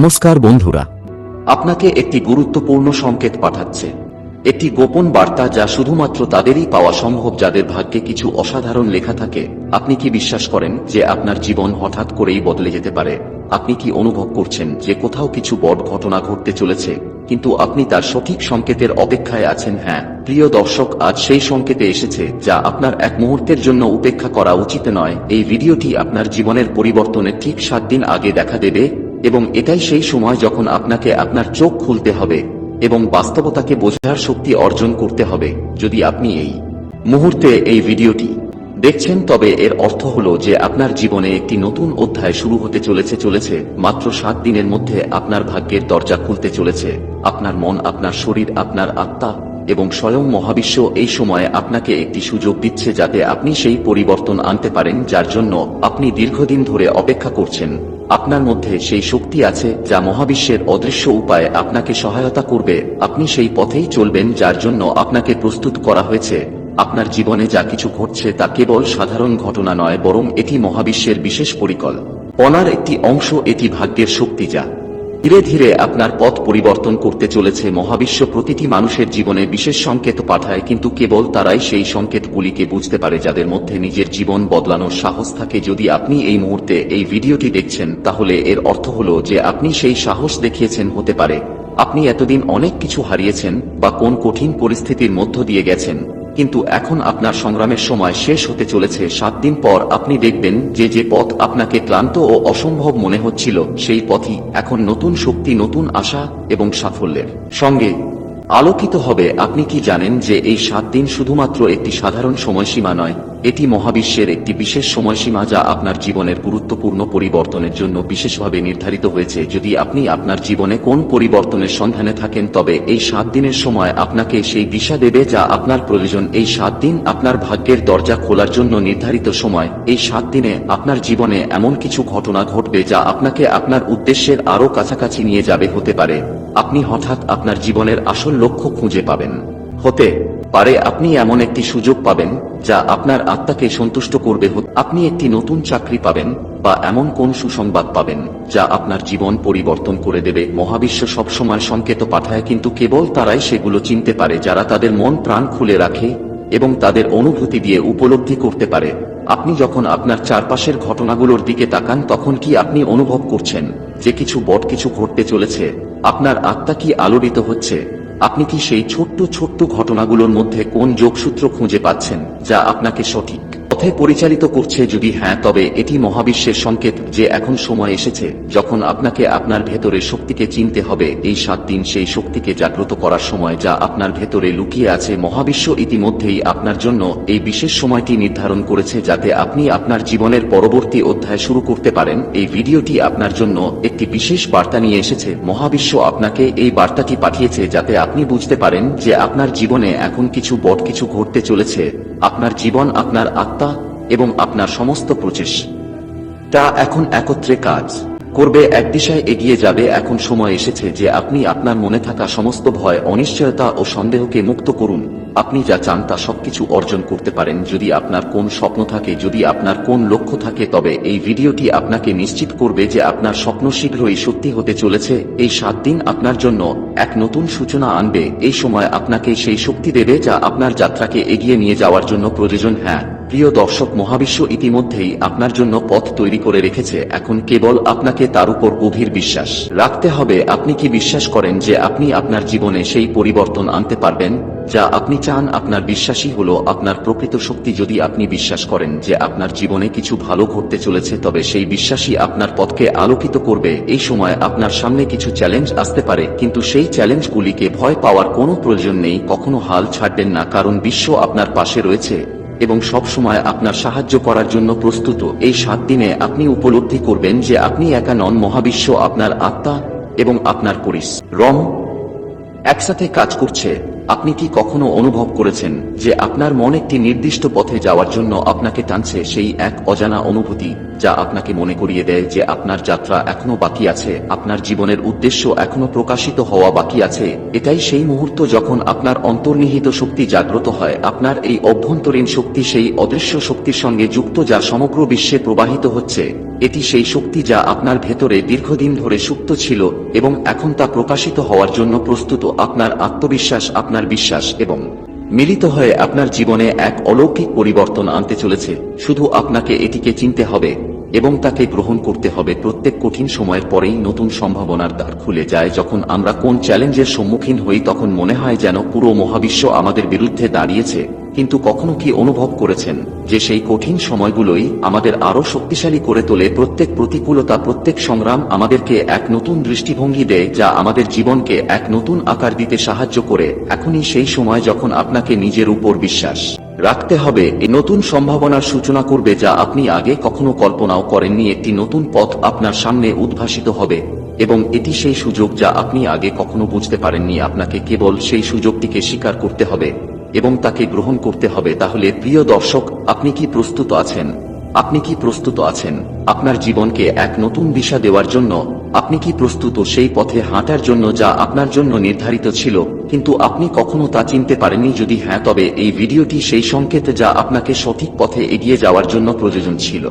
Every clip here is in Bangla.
নমস্কার বন্ধুরা। আপনাকে একটি গুরুত্বপূর্ণ সংকেত পাঠাচ্ছে। একটি গোপন বার্তা যা শুধুমাত্র তাদেরই পাওয়া সম্ভব যাদের ভাগ্যে কিছু অসাধারণ লেখা থাকে। আপনি কি বিশ্বাস করেন যে আপনার জীবন হঠাৎ করেই বদলে যেতে পারে? আপনি কি অনুভব করছেন যে কোথাও কিছু বড় ঘটনা ঘটতে চলেছে? কিন্তু আপনি তার সঠিক সংকেতের অপেক্ষায় আছেন হ্যাঁ। প্রিয় দর্শক, আজ সেই সংকেতে এসেছে যা আপনার এক মুহূর্তের জন্য উপেক্ষা করা উচিত নয়। এই ভিডিওটি আপনার জীবনের পরিবর্তনের ঠিক সাত দিন আগে দেখা দেবে। এবং এটাই সেই সময় যখন আপনাকে আপনার চোখ খুলতে হবে এবং বাস্তবতাকে বোঝার শক্তি অর্জন করতে হবে, যদি আপনি এই মুহূর্তে এই ভিডিওটি দেখছেন, তবে এর অর্থ হল যে আপনার জীবনে একটি নতুন অধ্যায় শুরু হতে চলেছে চলেছে। মাত্র সাত দিনের মধ্যে আপনার ভাগ্যের দরজা খুলতে চলেছে। আপনার মন, আপনার শরীর, আপনার আত্মা এবং স্বয়ং মহাবিশ্ব এই সময়ে আপনাকে একটি সুযোগ দিচ্ছে যাতে আপনি সেই পরিবর্তন আনতে পারেন, যার জন্য আপনি দীর্ঘদিন ধরে অপেক্ষা করছেন। আপনার মধ্যে সেই শক্তি আছে যা মহাবিশ্বের অদৃশ্য উপায়ে আপনাকে সহায়তা করবে। আপনি সেই পথেই চলবেন যার জন্য আপনাকে প্রস্তুত করা হয়েছে। আপনার জীবনে যা কিছু ঘটছে তা কেবল সাধারণ ঘটনা নয়, বরং এটি মহাবিশ্বের বিশেষ পরিকল পনার একটি অংশ, এটি ভাগ্যের শক্তি যা ধীরে ধীরে আপনার পথ পরিবর্তন করতে চলেছে মহাবিশ্ব প্রতিটি মানুষের জীবনে বিশেষ সংকেত পাঠায়, কিন্তু কেবল তারাই সেই সংকেতগুলিকে বুঝতে পারে যাদের মধ্যে নিজের জীবন বদলানোর সাহস থাকে। যদি আপনি এই মুহূর্তে এই ভিডিওটি দেখছেন, তাহলে এর অর্থ হল যে আপনি সেই সাহস দেখিয়েছেন হতে পারে। আপনি এতদিন অনেক কিছু হারিয়েছেন বা কোন কঠিন পরিস্থিতির মধ্য দিয়ে গেছেন। কিন্তু এখন আপনার সংগ্রামের সময় শেষ হতে চলেছে। সাত দিন পর আপনি দেখবেন যে যে পথ আপনাকে ক্লান্ত ও অসম্ভব মনে হচ্ছিল, সেই পথই এখন নতুন শক্তি, নতুন আশা এবং সাফল্যের সঙ্গে আলোকিত হবে। আপনি কি জানেন যে, এই সাত দিন শুধুমাত্র একটি সাধারণ সময়সীমা নয় এটি মহাবিশ্বের একটি বিশেষ সময়সীমা যা আপনার জীবনের গুরুত্বপূর্ণ পরিবর্তনের জন্য বিশেষভাবে নির্ধারিত হয়েছে। যদি আপনি আপনার জীবনে কোন পরিবর্তনের সন্ধানে থাকেন, তবে এই সাত দিনের সময় আপনাকে সেই দিশা দেবে যা আপনার প্রয়োজন। এই সাত দিন আপনার ভাগ্যের দরজা খোলার জন্য নির্ধারিত সময়। এই সাত দিনে আপনার জীবনে এমন কিছু ঘটনা ঘটবে যা আপনাকে আপনার উদ্দেশ্যের আরও কাছাকাছি নিয়ে যাবে হতে পারে। আপনি হঠাৎ আপনার জীবনের আসল লক্ষ্য খুঁজে পাবেন। হতে পারে আপনি এমন একটি সুযোগ পাবেন যা আপনার আত্মাকে সন্তুষ্ট করবে আপনি একটি নতুন চাকরি পাবেন বা এমন কোন সুসংবাদ পাবেন যা আপনার জীবন পরিবর্তন করে দেবে। মহাবিশ্ব সবসময় সংকেত পাঠায়, কিন্তু কেবল তারাই সেগুলো চিনতে পারে, যারা তাদের মন প্রাণ খুলে রাখে এবং তাদের অনুভূতি দিয়ে উপলব্ধি করতে পারে। আপনি যখন আপনার চারপাশের ঘটনাগুলোর দিকে তাকান, তখন কি আপনি অনুভব করছেন যে কিছু বট কিছু ঘটতে চলেছে? আপনার আত্মা কি আলোড়িত হচ্ছে? আপনি কি সেই ছোট্ট ছোট্ট ঘটনাগুলোর মধ্যে কোন যোগসূত্র খুঁজে পাচ্ছেন যা আপনাকে সঠিক? পথে পরিচালিত করছে যদি হ্যাঁ তবে এটি মহাবিশ্বের সংকেত যে এখন সময় এসেছে, যখন আপনাকে আপনার ভেতরের শক্তিকে চিনতে হবে। এই সাত দিন সেই শক্তিকে জাগ্রত করার সময় যা আপনার ভেতরে লুকিয়ে আছে, মহাবিশ্ব ইতিমধ্যেই আপনার জন্য এই বিশেষ সময়টি নির্ধারণ করেছে যাতে আপনি আপনার জীবনের পরবর্তী অধ্যায় শুরু করতে পারেন। এই ভিডিওটি আপনার জন্য একটি বিশেষ বার্তা নিয়ে এসেছে। মহাবিশ্ব আপনাকে এই বার্তাটি পাঠিয়েছে যাতে আপনি বুঝতে পারেন যে আপনার জীবনে এখন কিছু বট কিছু ঘটতে চলেছে। আপনার জীবন আপনার আত্মা এবং আপনার সমস্ত প্রচেষ্টা এখন একত্রে কাজ। করবে এক দিশায় এগিয়ে যাবে, এখন সময় এসেছে যে আপনি আপনার মনে থাকা সমস্ত ভয়, অনিশ্চয়তা ও সন্দেহকে মুক্ত করুন। আপনি যা চান তা সবকিছু অর্জন করতে পারেন। যদি আপনার কোন স্বপ্ন থাকে, যদি আপনার কোন লক্ষ্য থাকে, তবে এই ভিডিওটি আপনাকে নিশ্চিত করবে যে আপনার স্বপ্ন শীঘ্রই সত্যি হতে চলেছে। এই সাত দিন আপনার জন্য এক নতুন সূচনা আনবে। এই সময় আপনাকে সেই শক্তি দেবে যা আপনার যাত্রাকে এগিয়ে নিয়ে যাওয়ার জন্য প্রয়োজন। হ্যাঁ। প্রিয় দর্শক মহাবিশ্ব ইতিমধ্যেই আপনার জন্য পথ তৈরি করে রেখেছে, এখন কেবল আপনাকে তার উপর গভীর বিশ্বাস। রাখতে হবে, আপনি কি বিশ্বাস করেন যে আপনি আপনার জীবনে সেই পরিবর্তন আনতে পারবেন? যা আপনি চান, আপনার বিশ্বাসই হলো আপনার প্রকৃত শক্তি। যদি আপনি বিশ্বাস করেন যে আপনার জীবনে কিছু ভালো ঘটতে চলেছে, তবে সেই বিশ্বাসই আপনার পথকে আলোকিত করবে। এই সময় আপনার সামনে কিছু চ্যালেঞ্জ আসতে পারে, কিন্তু সেই চ্যালেঞ্জগুলিকে ভয় পাওয়ার কোনো প্রয়োজন নেই, কখনো হাল ছাড়বেন না, কারণ বিশ্ব আপনার পাশে রয়েছে। এবং সব সময় আপনার সাহায্য করার জন্য প্রস্তুত। এই সাত দিনে আপনি উপলব্ধি করবেন যে আপনি একা নন, মহাবিশ্ব আপনার আত্মা এবং আপনার পরিস। রং একসাথে কাজ করছে। আপনি কি কখনো অনুভব করেছেন যে আপনার মন একটি নির্দিষ্ট পথে যাওয়ার জন্য আপনাকে টানছে সেই এক অজানা অনুভূতি, যা আপনাকে মনে করিয়ে দেয় যে আপনার যাত্রা এখনও বাকি আছে, আপনার জীবনের উদ্দেশ্য এখনও প্রকাশিত হওয়া বাকি আছে? এটাই সেই মুহূর্ত যখন আপনার অন্তর্নিহিত শক্তি জাগ্রত হয়, আপনার এই অভ্যন্তরীণ শক্তি সেই অদৃশ্য শক্তির সঙ্গে যুক্ত যা সমগ্র বিশ্বে প্রবাহিত হচ্ছে। এটি সেই শক্তি যা আপনার ভেতরে দীর্ঘদিন ধরে সুপ্ত ছিল এবং এখন তা প্রকাশিত হওয়ার জন্য প্রস্তুত। আপনার আত্মবিশ্বাস আপনার বিশ্বাস এবং মিলিত হয়ে আপনার জীবনে এক অলৌকিক পরিবর্তন আনতে চলেছে। শুধু আপনাকে এটিকে চিনতে হবে এবং তাকে গ্রহণ করতে হবে। প্রত্যেক কঠিন সময়ের পরেই নতুন সম্ভাবনার দ্বার খুলে যায়। যখন আমরা কোন চ্যালেঞ্জের সম্মুখীন হই, তখন মনে হয় যেন পুরো মহাবিশ্ব আমাদের বিরুদ্ধে দাঁড়িয়েছে। কিন্তু কখনো কি অনুভব করেছেন যে সেই কঠিন সময়গুলোই আমাদের আরও শক্তিশালী করে তোলে প্রত্যেক প্রতিকূলতা, প্রত্যেক সংগ্রাম আমাদেরকে এক নতুন দৃষ্টিভঙ্গি দেয় যা আমাদের জীবনকে এক নতুন আকার দিতে সাহায্য করে। এখনই সেই সময় যখন আপনাকে নিজের উপর বিশ্বাস রাখতে হবে এই নতুন সম্ভাবনার সূচনা করবে যা আপনি আগে কখনো কল্পনাও করেননি একটি নতুন পথ আপনার সামনে উদ্ভাসিত হবে এবং এটি সেই সুযোগ যা আপনি আগে কখনো বুঝতে পারেননি। আপনাকে কেবল সেই সুযোগটিকে স্বীকার করতে হবে। এবং তাকে গ্রহণ করতে হবে, তাহলে, প্রিয় দর্শক, আপনি কি প্রস্তুত আছেন? আপনি কি প্রস্তুত আছেন? আপনার জীবনকে এক নতুন দিশা দেওয়ার জন্য আপনি কি প্রস্তুত সেই পথে হাঁটার জন্য যা আপনার জন্য নির্ধারিত ছিল, কিন্তু আপনি কখনো তা চিনতে পারেননি যদি হ্যাঁ তবে এই ভিডিওটি সেই সংকেত যা আপনাকে সঠিক পথে এগিয়ে যাওয়ার জন্য প্রয়োজন ছিল।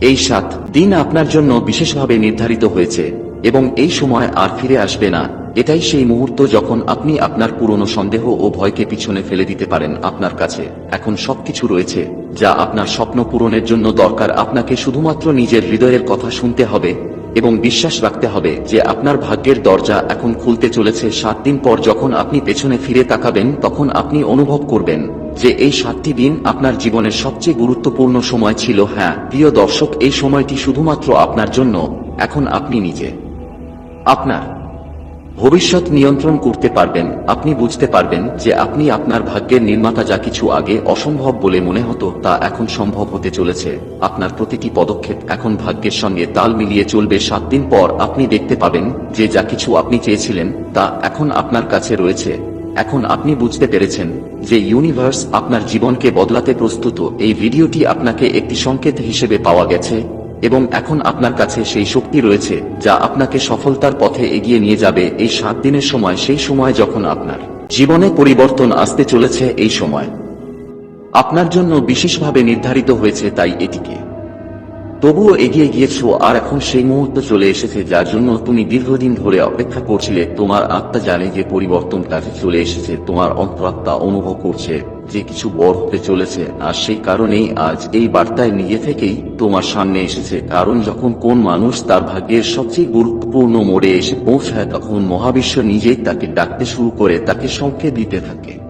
এই সাত দিন আপনার জন্য বিশেষভাবে নির্ধারিত হয়েছে, এবং এই সময় আর ফিরে আসবে না। এটাই সেই মুহূর্ত যখন আপনি আপনার পুরনো সন্দেহ ও ভয়কে পিছনে ফেলে দিতে পারেন আপনার কাছে। এখন সবকিছু রয়েছে, যা আপনার স্বপ্ন পূরণের জন্য দরকার। আপনাকে শুধুমাত্র নিজের হৃদয়ের কথা শুনতে হবে এবং বিশ্বাস রাখতে হবে যে আপনার ভাগ্যের দরজা এখন খুলতে চলেছে সাত দিন পর যখন আপনি পেছনে ফিরে তাকাবেন তখন আপনি অনুভব করবেন যে এই সাতটি দিন আপনার জীবনের সবচেয়ে গুরুত্বপূর্ণ সময় ছিল। হ্যাঁ প্রিয় দর্শক, এই সময়টি শুধুমাত্র আপনার জন্য, এখন আপনি নিজে। আপনার ভবিষ্যৎ নিয়ন্ত্রণ করতে পারবেন। আপনি বুঝতে পারবেন যে আপনি আপনার ভাগ্যের নির্মাতা যা কিছু আগে অসম্ভব বলে মনে হতো তা এখন সম্ভব হতে চলেছে। আপনার প্রতিটি পদক্ষেপ এখন ভাগ্যের সঙ্গে তাল মিলিয়ে চলবে। সাত দিন পর আপনি দেখতে পাবেন যে যা কিছু আপনি চেয়েছিলেন তা এখন আপনার কাছে রয়েছে। এখন আপনি বুঝতে পেরেছেন যে ইউনিভার্স আপনার জীবনকে বদলাতে প্রস্তুত। এই ভিডিওটি আপনাকে একটি সংকেত হিসেবে পাওয়া গেছে। এবং এখন আপনার কাছে সেই শক্তি রয়েছে, যা আপনাকে সফলতার পথে এগিয়ে নিয়ে যাবে এই সাত দিনের সময়, সেই সময় যখন আপনার জীবনে পরিবর্তন আসতে চলেছে, এই সময়। আপনার জন্য বিশেষভাবে নির্ধারিত হয়েছে তাই এটিকে। তবুও এগিয়ে গিয়েছো, আর এখন সেই মুহূর্ত চলে এসেছে যার জন্য তুমি দীর্ঘদিন ধরে অপেক্ষা করছিলে। তোমার আত্মা জানে যে পরিবর্তন কাছে চলে এসেছে, তোমার অন্তরাত্মা অনুভব করছে যে কিছু বড় হতে চলেছে, আর সেই কারণেই আজ এই বার্তায় নিজে থেকেই তোমার সামনে এসেছে। কারণ যখন কোন মানুষ তার ভাগ্যের সবচেয়ে গুরুত্বপূর্ণ মোড়ে এসে পৌঁছায়, তখন মহাবিশ্ব নিজেই তাকে ডাকতে শুরু করে, তাকে সংকেত দিতে থাকে।